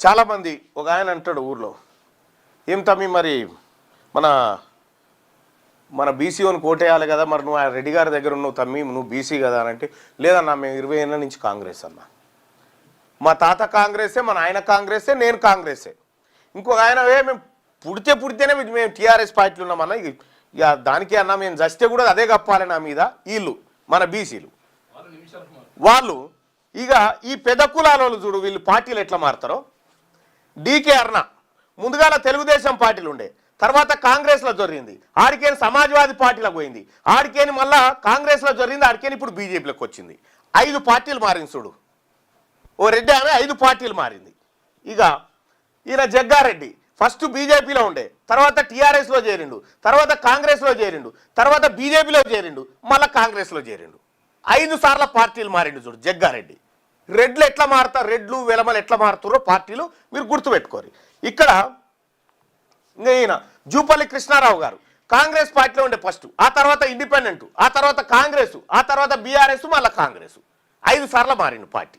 చాలామంది ఒక ఆయన అంటాడు ఊర్లో ఏం తమ్మి మరి మన మన బీసీఓని కోటేయాలి కదా మరి నువ్వు ఆ రెడ్డి గారి దగ్గర ఉన్నావు తమ్మి నువ్వు బీసీ కదా అని అంటే లేదన్నా మేము ఇరవై ఏళ్ళ నుంచి కాంగ్రెస్ అన్న. మా తాత కాంగ్రెసే మన ఆయన కాంగ్రెసే నేను కాంగ్రెసే. ఇంకొక ఆయన "ఏ, మేము పుడితే పుడితేనే మేము- మేము టీఆర్ఎస్ పార్టీలు ఉన్నామన్న ఇక ఇక దానికి అన్న మేము చస్తే కూడా అదే కప్పాలి నా మీద వీళ్ళు మన బీసీలు. వాళ్ళు ఇక ఈ పెద్ద కులాల వాళ్ళు చూడు వీళ్ళు పార్టీలు ఎట్లా మారుతారో డీకే అర్ణ ముందుగాల తెలుగుదేశం పార్టీలు ఉండే తర్వాత కాంగ్రెస్లో జరిగింది. ఆడికేని సమాజ్వాదీ పార్టీలకు పోయింది. ఆడికేని మళ్ళా కాంగ్రెస్లో జరిగింది. ఆడికేని ఇప్పుడు బీజేపీలోకి వచ్చింది. ఐదు పార్టీలు మారింది చూడు. ఓ రెడ్డి ఆమె ఐదు పార్టీలు మారింది. ఇక ఈయన జగ్గారెడ్డి. ఫస్ట్ బీజేపీలో ఉండే. తర్వాత టీఆర్ఎస్లో చేరిండు. తర్వాత కాంగ్రెస్లో చేరిండు. తర్వాత బీజేపీలో చేరిండు. మళ్ళీ కాంగ్రెస్లో చేరిండు. ఐదు సార్ల పార్టీలు మారిండు చూడు జగ్గారెడ్డి. రెడ్లు ఎట్లా మారుతా రెడ్లు వెలమలు ఎట్లా మారుతారో పార్టీలు మీరు గుర్తుపెట్టుకోరు. ఇక్కడ ఈయన జూపల్లి కృష్ణారావు గారు కాంగ్రెస్ పార్టీలో ఉండే ఫస్ట్ ఆ తర్వాత ఇండిపెండెంట్ ఆ తర్వాత కాంగ్రెస్ ఆ తర్వాత బీఆర్ఎస్ మళ్ళీ కాంగ్రెస్. ఐదు సార్లు మారిండు పార్టీ.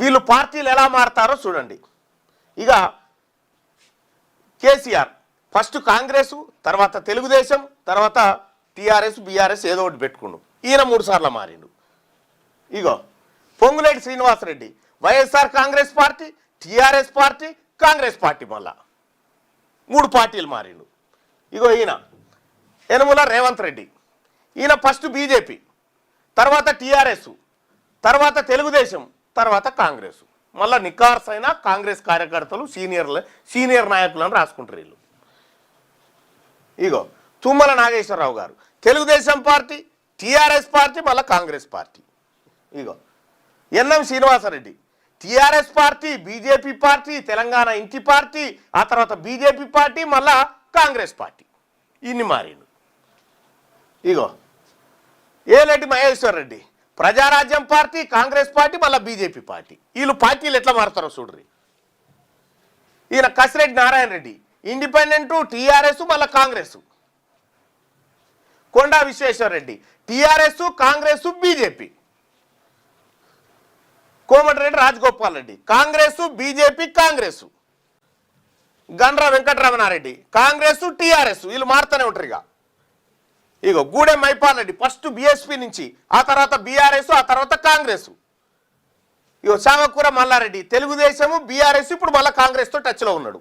వీళ్ళు పార్టీలు ఎలా మారతారో చూడండి. ఇక కేసీఆర్ ఫస్ట్ కాంగ్రెస్ తర్వాత తెలుగుదేశం తర్వాత టీఆర్ఎస్ బీఆర్ఎస్ ఏదో ఒకటి పెట్టుకుండు. ఈయన మూడు సార్లు మారిండు. ఇగో Ponguleti Srinivasa Reddy YSR Congress party TRS party Congress party మళ్ళా. మూడు పార్టీలు మారిండు. ఇగో ఈయన యనమల రేవంత్ రెడ్డి. ఈయన ఫస్ట్ బీజేపీ తర్వాత టీఆర్ఎస్ తర్వాత తెలుగుదేశం తర్వాత కాంగ్రెస్. మళ్ళా నికార్స్ అయిన కాంగ్రెస్ కార్యకర్తలు సీనియర్లు సీనియర్ నాయకులను రాసుకుంటారు వీళ్ళు. ఇగో తుమ్మల నాగేశ్వరరావు గారు తెలుగుదేశం పార్టీ టీఆర్ఎస్ పార్టీ మళ్ళీ కాంగ్రెస్ పార్టీ. ఇగో NM Srinivasa Reddy. TRS party BJP party Telangana Inti party ఆ తర్వాత బీజేపీ పార్టీ మళ్ళా కాంగ్రెస్ పార్టీ. ఇన్ని మారిండు ఇగో ఏలటి మహేశ్వర్ రెడ్డి ప్రజారాజ్యం పార్టీ కాంగ్రెస్ పార్టీ మళ్ళీ బీజేపీ పార్టీ. వీళ్ళు పార్టీలు ఎట్లా మారుతారో చూడ్రి. ఈయన కసిరెడ్డి నారాయణ రెడ్డి ఇండిపెండెంట్ టీఆర్ఎస్ మళ్ళీ Congress. Konda Vishweshwar Reddy TRS Congress BJP. Komatireddy Rajagopal Reddy. Congress BJP Congress Gandra Venkataramana Reddy. Congress TRS వీళ్ళు మారుతూనే ఉంటారు ఇక. ఇగో గూడెం మైపాల్ రెడ్డి ఫస్ట్ బీఎస్పీ నుంచి ఆ తర్వాత బీఆర్ఎస్ ఆ తర్వాత కాంగ్రెస్ ఇగో చామకూర మల్లారెడ్డి. తెలుగుదేశము బీఆర్ఎస్ ఇప్పుడు మళ్ళీ కాంగ్రెస్తో టచ్లో ఉన్నాడు.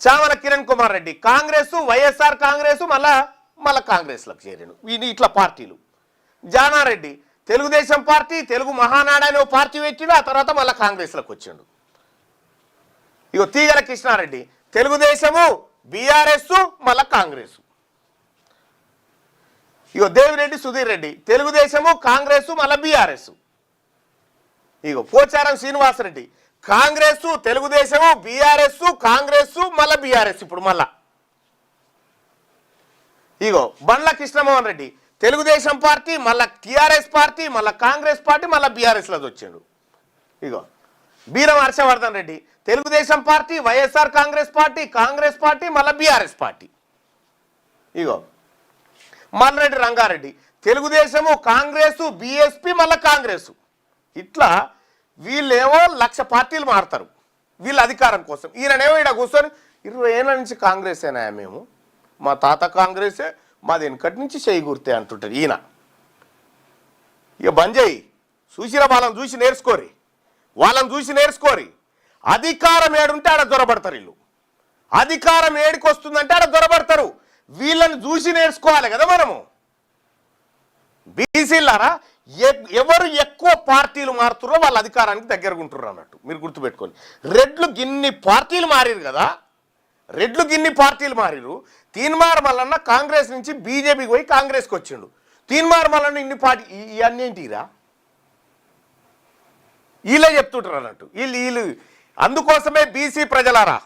చామల కిరణ్ కుమార్ రెడ్డి. కాంగ్రెస్ వైఎస్ఆర్ కాంగ్రెస్ మళ్ళా మళ్ళా కాంగ్రెస్లకు చేరాడు. వీని ఇట్లా పార్టీలు. జానారెడ్డి. తెలుగుదేశం పార్టీ తెలుగు మహానాడు అనే ఓ పార్టీ పెట్టిండు ఆ తర్వాత మళ్ళీ కాంగ్రెస్లోకి వచ్చిండు. ఇగో తీగల కృష్ణారెడ్డి తెలుగుదేశము బీఆర్ఎస్ మళ్ళా కాంగ్రెస్ ఇగో దేవిరెడ్డి సుధీర్ రెడ్డి తెలుగుదేశము కాంగ్రెస్ మళ్ళా బీఆర్ఎస్ ఇగో Pocharam Srinivasareddy Congress Telugudesam BRS Congress మళ్ళా బీఆర్ఎస్ ఇప్పుడు మళ్ళా. ఇగో బండ్ల కృష్ణమోహన్ రెడ్డి తెలుగుదేశం పార్టీ మళ్ళా టీఆర్ఎస్ పార్టీ మళ్ళీ కాంగ్రెస్ పార్టీ మళ్ళీ బీఆర్ఎస్లోకి వచ్చాడు. ఇగో Beeram Harshavardhan Reddy Telugudesam party YSR Congress party Congress party మళ్ళీ బీఆర్ఎస్ పార్టీ. ఇగో మల్రెడ్డి రంగారెడ్డి తెలుగుదేశము కాంగ్రెసు బీఎస్పీ మళ్ళీ కాంగ్రెస్. ఇట్లా వీళ్ళేమో లక్ష పార్టీలు మారుతారు. వీళ్ళ అధికారం కోసం. ఈయననేమో ఇక్కడ కూర్చొని ఇరవై ఏళ్ళ నుంచి కాంగ్రెసేనా మేము? మా తాత కాంగ్రెసే మాది వెనకటి నుంచి చేయి గుర్తే అంటుంటారు ఈయన. ఇక బంద్ చేయి చూసిరా వాళ్ళని చూసి నేర్చుకోరి. వాళ్ళని చూసి నేర్చుకోరి. అధికారం ఏడుంటే ఆడ దొరబడతారు వీళ్ళు. అధికారం ఏడికి వస్తుందంటే ఆడ దొరబడతారు. వీళ్ళని చూసి నేర్చుకోవాలి కదా మనము. బీసీలారా ఎ- ఎవరు ఎక్కువ పార్టీలు మారుతున్నారో వాళ్ళ అధికారానికి దగ్గరగా ఉంటున్నారు అన్నట్టు. మీరు గుర్తుపెట్టుకోండి. రెడ్లు గిన్ని పార్టీలు మారిరు కదా. రెడ్లు గిన్ని పార్టీలు మారిరు తీన్మార్ మల్లన్న కాంగ్రెస్ నుంచి బీజేపీకి పోయి కాంగ్రెస్కి వచ్చిండు. తీన్మార్ మల్లన్న ఇన్ని పార్టీ ఇవన్నీ ఏంటిరా వీళ్ళే చెప్తుంటారు అన్నట్టు. వీళ్ళు వీళ్ళు అందుకోసమే బీసీ ప్రజలారా.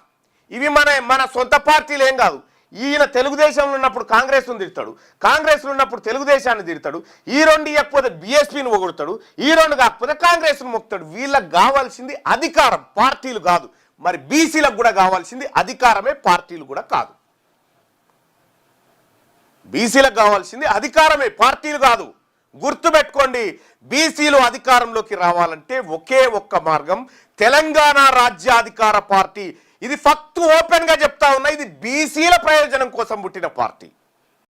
ఇవి మన మన సొంత పార్టీలు ఏం కాదు. ఈయన తెలుగుదేశంలో ఉన్నప్పుడు కాంగ్రెస్ను తిడతాడు. కాంగ్రెస్లో ఉన్నప్పుడు తెలుగుదేశాన్ని తిడతాడు. ఈ రెండు ఇవ్వకపోతే బీఎస్పీని పొగుడతాడు. ఈ రెండు కాకపోతే కాంగ్రెస్ను మొక్కుతాడు. వీళ్ళకి కావాల్సింది అధికారం. పార్టీలు కాదు. మరి బీసీలకు కూడా కావాల్సింది అధికారమే పార్టీలు కూడా కాదు. బీసీలకు కావాల్సింది అధికారమే పార్టీలు కాదు. గుర్తుపెట్టుకోండి బీసీలు అధికారంలోకి రావాలంటే ఒకే ఒక్క మార్గం తెలంగాణ రాజ్యాధికార పార్టీ. ఇది ఫక్తు ఓపెన్గా చెప్తా ఉన్నా ఇది బీసీల ప్రయోజనం కోసం పుట్టిన పార్టీ.